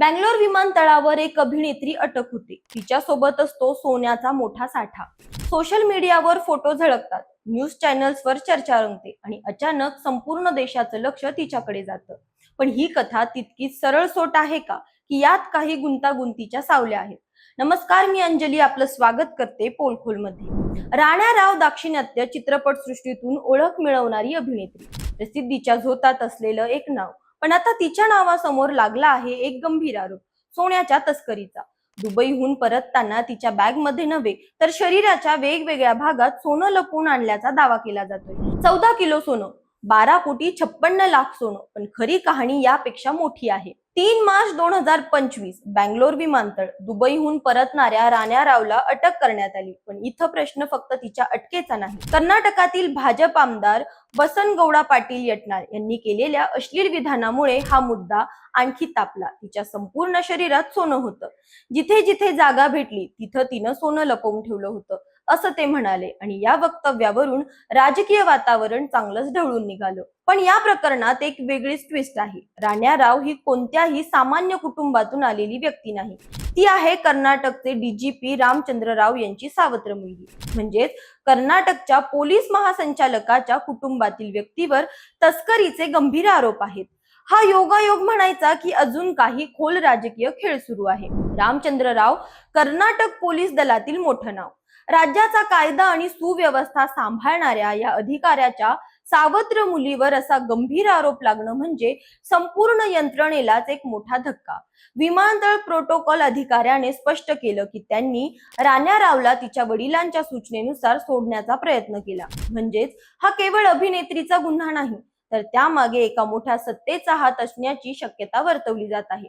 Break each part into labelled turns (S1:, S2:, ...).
S1: बँगलोर विमानतळावर एक अभिनेत्री अटक होते. तिच्या सोबत असतो सोन्याचा मोठा साठा. सोशल मीडियावर फोटो झळकतात. न्यूज चॅनल्सवर चर्चा रंगते आणि अचानक संपूर्ण देशाचं लक्ष तिच्याकडे जातं. पण ही कथा तितकीच सरळ सोट आहे का? की यात काही गुंतागुंतीच्या सावल्या आहेत. नमस्कार मी अंजली. आपलं स्वागत करते पोलखोलमध्ये. राणा राव दाक्षिणात्य चित्रपट सृष्टीतून ओळख मिळवणारी अभिनेत्री. प्रसिद्धीच्या झोतात असलेलं एक नाव. पण आता तिच्या नावासमोर लागला आहे एक गंभीर आरोप सोन्याच्या तस्करीचा. दुबईहून परतताना तिच्या बॅगमध्ये नव्हे तर शरीराच्या वेगवेगळ्या भागात सोनं लपवून आणल्याचा दावा केला जातोय. चौदा किलो सोनं बारा कोटी छप्पन्न लाख सोनं. पण खरी कहाणी यापेक्षा मोठी आहे. तीन मार्च दोन हजार पंचवीस बँगलोर विमानतळ. दुबईहून परतणाऱ्या राण्या रावला अटक करण्यात आली. पण इथं प्रश्न फक्त तिच्या अटकेचा नाही. कर्नाटकातील भाजप आमदार वसंत गौडा पाटील यटनार यांनी केलेल्या अश्लील विधानामुळे हा मुद्दा आणखी तापला. तिच्या संपूर्ण शरीरात सोनं होतं. जिथे जिथे जागा भेटली तिथं तिनं सोनं लपवून ठेवलं होतं. असं ते म्हणाले. आणि या वक्तव्यावरून राजकीय वातावरण चांगलंच ढवळून निघालं. पण या प्रकरणात एक वेगळीच ट्विस्ट आहे. राण्या राव ही कोणत्याही सामान्य कुटुंबातून आलेली व्यक्ती नाही. ती आहे कर्नाटकचे डीजीपी रामचंद्र राव यांची सावत्र मुलगी म्हणजेच कर्नाटकच्या पोलीस महासंचालकाच्या कुटुंबातील व्यक्तीवर तस्करीचे गंभीर आरोप आहेत. हा योगायोग म्हणायचा की अजून काही खोल राजकीय खेळ सुरू आहे. रामचंद्र राव कर्नाटक पोलीस दलातील मोठं नाव. राज्याचा कायदा आणि सुव्यवस्था सांभाळणाऱ्या या अधिकाऱ्याच्या सावत्र मुलीवर असा गंभीर आरोप लागणं म्हणजे संपूर्ण यंत्रणेलाच एक मोठा धक्का. विमानतळ प्रोटोकॉल अधिकाऱ्याने स्पष्ट केलं की त्यांनी राण्या रावला तिच्या वडिलांच्या सूचनेनुसार सोडण्याचा प्रयत्न केला. म्हणजेच हा केवळ अभिनेत्रीचा गुन्हा नाही तर त्यामागे एका मोठ्या सत्तेचा हात असण्याची शक्यता वर्तवली जात आहे.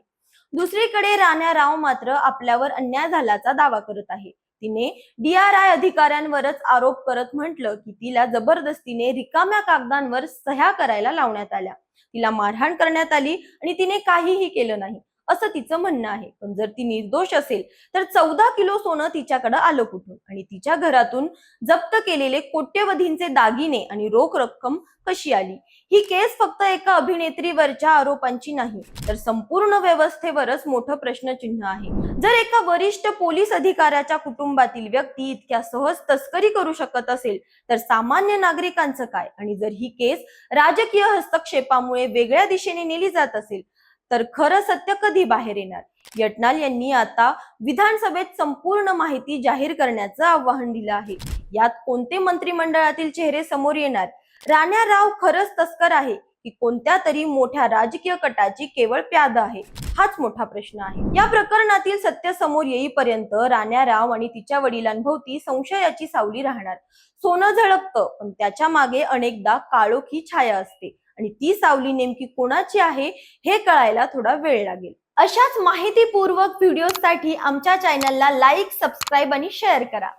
S1: दुसरीकडे राण्या राव मात्र आपल्यावर अन्याय झाल्याचा दावा करत आहे. तिने डीआरआय अधिकाऱ्यांवरच आरोप करत म्हटलं की तिला जबरदस्तीने रिकाम्या कागदांवर सह्या करायला लावण्यात आल्या. तिला मारहाण करण्यात आली आणि तिने काहीही केलं नाही. असं तिचं म्हणणं आहे. पण जर ती निर्दोष असेल तर चौदा किलो सोनं तिच्याकडे आलं कुठून? आणि तिच्या घरातून जप्त केलेले कोट्यवधींचे दागिने आणि रोख रक्कम कशी आली? ही केस फक्त एका अभिनेत्रीवरच्या आरोपांची नाही तर संपूर्ण व्यवस्थेवरच मोठं प्रश्नचिन्ह आहे. जर एका वरिष्ठ पोलीस अधिकाऱ्याच्या कुटुंबातील व्यक्ती इतक्या सहज तस्करी करू शकत असेल तर सामान्य नागरिकांचं काय? आणि जर ही केस राजकीय हस्तक्षेपामुळे वेगळ्या दिशेने नेली जात असेल तर खरं सत्य कधी बाहेर येणार? यटनाल यांनी आता विधानसभेत संपूर्ण माहिती जाहीर करण्याचं आवाहन दिलं आहे. यात कोणते मंत्रिमंडळातील चेहरे समोर येणार? राण्या राव खरंच तस्कर आहे की कोणत्या तरी मोठ्या राजकीय कटाची केवळ प्याद आहे? हाच मोठा प्रश्न आहे. या प्रकरणातील सत्य समोर येईपर्यंत राण्या राव आणि तिच्या वडिलांभोवती संशयाची सावली राहणार. सोनं झळकतं पण त्याच्यामागे अनेकदा काळोखी छाया असते. आणि ती सावली नेमकी कोणाची आहे हे कळायला थोडा वेळ लागेल. अशाच माहितीपूर्वक व्हिडिओसाठी आमच्या चॅनलला लाईक सबस्क्राईब आणि शेअर करा.